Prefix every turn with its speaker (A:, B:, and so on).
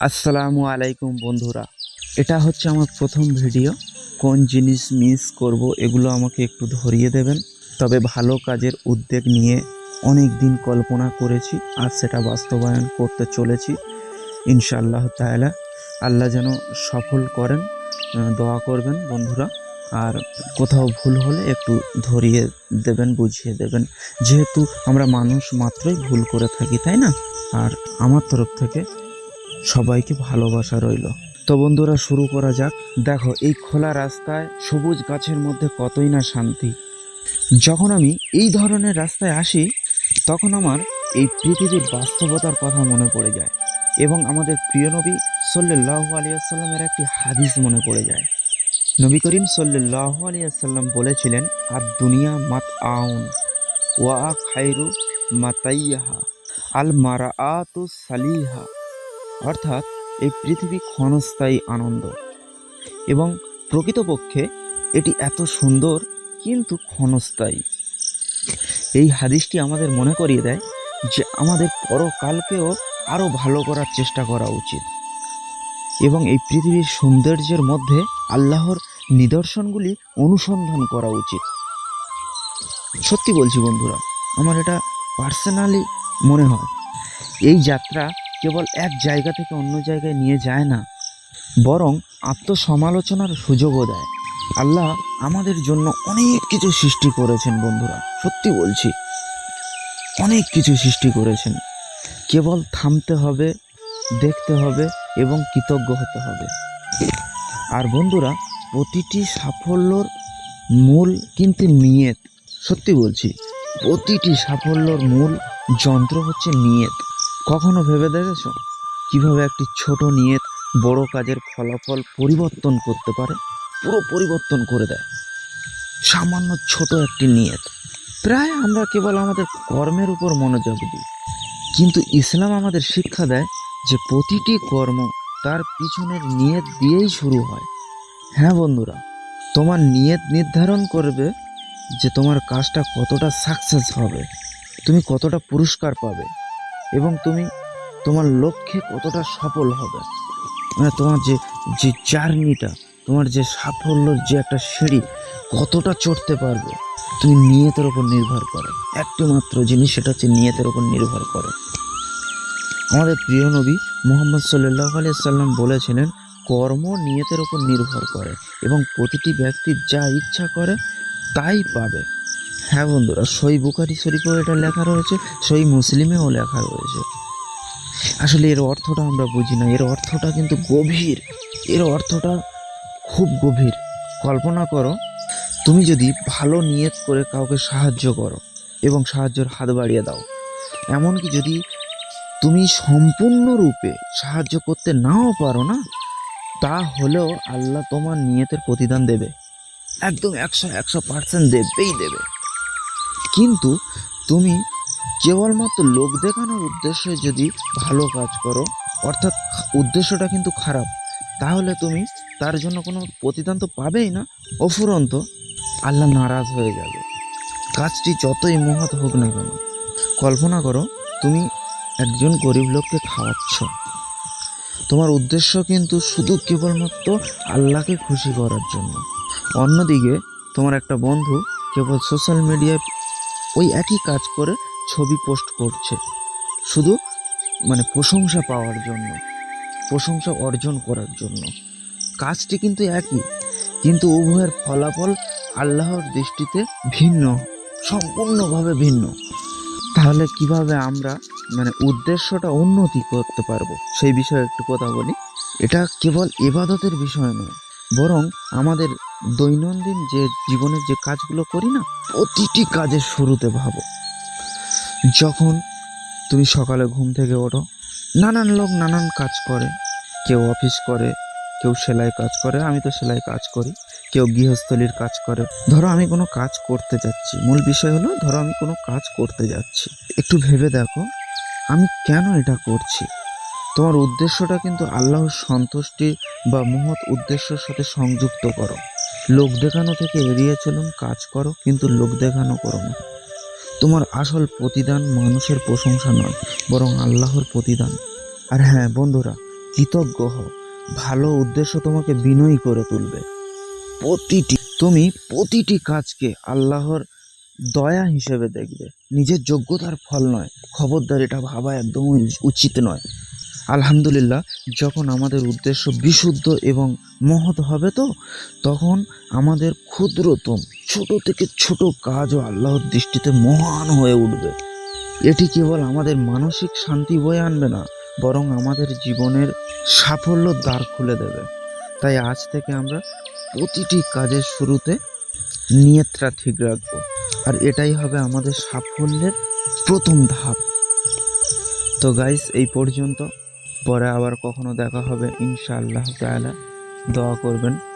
A: আসসালামু আলাইকুম বন্ধুরা। এটা হচ্ছে আমার প্রথম ভিডিও। কোন জিনিস মিস করব এগুলো আমাকে একটু ধরিয়ে দেবেন। তবে ভালো কাজের উদ্যোগ নিয়ে অনেক দিন কল্পনা করেছি আর সেটা বাস্তবায়ন করতে চলেছি। ইনশাআল্লাহ তাআলা। আল্লাহ যেন সফল করেন দোয়া করবেন বন্ধুরা। আর কোথাও ভুল হলে একটু ধরিয়ে দেবেন, বুঝিয়ে দেবেন। যেহেতু আমরা মানুষ মাত্রই ভুল করে থাকি, তাই না? আর আমার তরফ থেকে সবাইকে ভালোবাসা রইল। তো বন্ধুরা, শুরু করা যাক। দেখো, এই খোলা রাস্তায়, সবুজ গাছের মধ্যে কতই না শান্তি। যখন আমি এই ধরনের রাস্তায় আসি, তখন আমার এই পৃথিবীর বাস্তবতার কথা মনে পড়ে যায় এবং আমাদের প্রিয় নবী সাল্লাহ আলিয়াল্লামের একটি হাদিস মনে পড়ে যায়। নবী করিম সাল্লাহ আলিয়াল্লাম বলেছিলেন আর দুনিয়া মাত আউন ওয়া খাইরু মাতাইয়াহা, আল মারা সালিহা। অর্থাৎ এই পৃথিবী ক্ষণস্থায়ী আনন্দ। এবং প্রকৃতপক্ষে এটি এত সুন্দর কিন্তু ক্ষণস্থায়ী। এই হাদিসটি আমাদের মনে করিয়ে দেয় যে আমাদের পরকালকেও আরও ভালো করার চেষ্টা করা উচিত। এবং এই পৃথিবীর সৌন্দর্যের মধ্যে আল্লাহর নিদর্শনগুলি অনুসন্ধান করা উচিত। সত্যি বলছি বন্ধুরা, আমার এটা পার্সোনালি মনে হয়, এই যাত্রা কেবল এক জায়গা থেকে অন্য জায়গায় নিয়ে যায় না, বরং আত্মসমালোচনার সুযোগও দেয়। আল্লাহ আমাদের জন্য অনেক কিছু সৃষ্টি করেছেন বন্ধুরা, সত্যি বলছি। অনেক কিছু সৃষ্টি করেছেন। কেবল থামতে হবে, দেখতে হবে এবং কৃতজ্ঞ হতে হবে। আর বন্ধুরা, প্রতিটি সাফল্যর মূল কিন্তু নিয়ত। সত্যি বলছি, প্রতিটি সাফল্যর মূল যন্ত্র হচ্ছে নিয়ত। কখনো ভেবে দেখেছ? কীভাবে একটি ছোট নিয়ত বড় কাজের ফলাফল পরিবর্তন করতে পারে? পুরো পরিবর্তন করে দেয়। সামান্য ছোট একটি নিয়ত। প্রায় আমরা কেবল আমাদের কর্মের উপর মনোযোগ দিই। কিন্তু ইসলাম আমাদের শিক্ষা দেয় যে প্রতিটি কর্ম তার পিছনের নিয়ত দিয়েই শুরু হয়। হ্যাঁ বন্ধুরা, তোমার নিয়ত নির্ধারণ করবে যে তোমার কাজটা কতটা সাকসেস হবে। তুমি কতটা পুরস্কার পাবে। এবং তুমি তোমার লক্ষ্যে কতটা সফল হবে? মানে তোমার যে যে জার্নিটা, তোমার যে সাফল্যর যে একটা সিঁড়ি কতটা চড়তে পারবে? তুমি নিয়তের ওপর নির্ভর করে। একটি মাত্র জিনিস সেটা হচ্ছে নিয়তের ওপর নির্ভর করে। আমাদের প্রিয় নবী মোহাম্মদ সাল্লাহ সাল্লাম বলেছিলেন, কর্ম নিয়তের ওপর নির্ভর করে এবং প্রতিটি ব্যক্তি যা ইচ্ছা করে তাই পাবে। হ্যাঁ বন্ধুরা, সই বুকারি শরীফেও এটা লেখা রয়েছে, সই মুসলিমেও লেখা রয়েছে। আসলে এর অর্থটা আমরা বুঝি না, এর অর্থটা কিন্তু গভীর। এর অর্থটা খুব গভীর। কল্পনা করো, তুমি যদি ভালো নিয়ত করে কাউকে সাহায্য করো এবং সাহায্যের হাত বাড়িয়ে দাও, এমনকি যদি তুমি সম্পূর্ণরূপে সাহায্য করতে নাও পারো না তা হলেও আল্লাহ তোমার নিয়তের প্রতিদান দেবে। একদম একশো একশো পার্সেন্ট দেবেই দেবে। কিন্তু তুমি কেবলমাত্র লোক দেখানোর উদ্দেশ্যে যদি ভালো কাজ করো, অর্থাৎ উদ্দেশ্যটা কিন্তু খারাপ, তাহলে তুমি তার জন্য কোনো প্রতিদান তো পাবেই না। অফুরন্ত আল্লাহ নারাজ হয়ে যাবে। কাজটি যতই মহৎ হোক না কেন, কল্পনা করো তুমি একজন গরিব লোককে খাওয়াচ্ছ। তোমার উদ্দেশ্য কিন্তু শুধু কেবলমাত্র আল্লাহকে খুশি করার জন্য। অন্যদিকে তোমার একটা বন্ধু কেবল সোশ্যাল মিডিয়ায় ওই একই কাজ করে ছবি পোস্ট করছে। শুধু মানে প্রশংসা পাওয়ার জন্য, প্রশংসা অর্জন করার জন্য। কাজটি কিন্তু একই, কিন্তু উভয়ের ফলাফল আল্লাহর দৃষ্টিতে ভিন্ন, সম্পূর্ণভাবে ভিন্ন। তাহলে কীভাবে আমরা মানে উদ্দেশ্যটা উন্নতি করতে পারব? সেই বিষয়ে একটু কথা বলি। এটা কেবল এবাদতের বিষয় নয়। বরং আমাদের দৈনন্দিন যে জীবনের যে কাজগুলো করি না, প্রতিটি কাজের শুরুতে ভাবো। যখন তুমি সকালে ঘুম থেকে ওঠো, নানান লোক নানান কাজ করে। কেউ অফিস করে, কেউ সেলাই কাজ করে, আমি তো সেলাই কাজ করি, কেউ গৃহস্থলীর কাজ করে। ধরো আমি কোনো কাজ করতে যাচ্ছি, মূল বিষয় হলো ধরো আমি কোনো কাজ করতে যাচ্ছি। একটু ভেবে দেখো, আমি কেন এটা করছি? তোমার উদ্দেশ্যটা কিন্তু আল্লাহর সন্তুষ্টি বা মহৎ উদ্দেশ্যের সাথে সংযুক্ত করো। লোক দেখানো থেকে এড়িয়ে চলুন কাজ করো, কিন্তু লোক দেখানো করো না। তোমার আসল প্রতিদান মানুষের প্রশংসা নয়, বরং আল্লাহর প্রতিদান। আর হ্যাঁ বন্ধুরা, কৃতজ্ঞ হও। ভালো উদ্দেশ্য তোমাকে বিনয়ী করে তুলবে। প্রতিটি, তুমি প্রতিটি কাজকে আল্লাহর দয়া হিসেবে দেখবে। নিজের যোগ্যতার ফল নয় খবরদার এটা ভাবা একদমই উচিত নয়। আলহামদুলিল্লাহ, যখন আমাদের উদ্দেশ্য বিশুদ্ধ এবং মহৎ হবে তো, তখন আমাদের ক্ষুদ্রতম, ছোট থেকে ছোট কাজও আল্লাহর দৃষ্টিতে মহান হয়ে উঠবে। এটি কেবল আমাদের মানসিক শান্তি বয়ে আনবে না, বরং আমাদের জীবনের সাফল্যর দ্বার খুলে দেবে। তাই আজ থেকে আমরা প্রতিটি কাজের শুরুতে নিয়তটা ঠিক রাখব, আর এটাই হবে আমাদের সাফল্যের প্রথম ধাপ। তো গাইস এই পর্যন্ত। পরে আবার কখনো দেখা হবে ইনশাআল্লাহ তাআলা। দোয়া করবেন।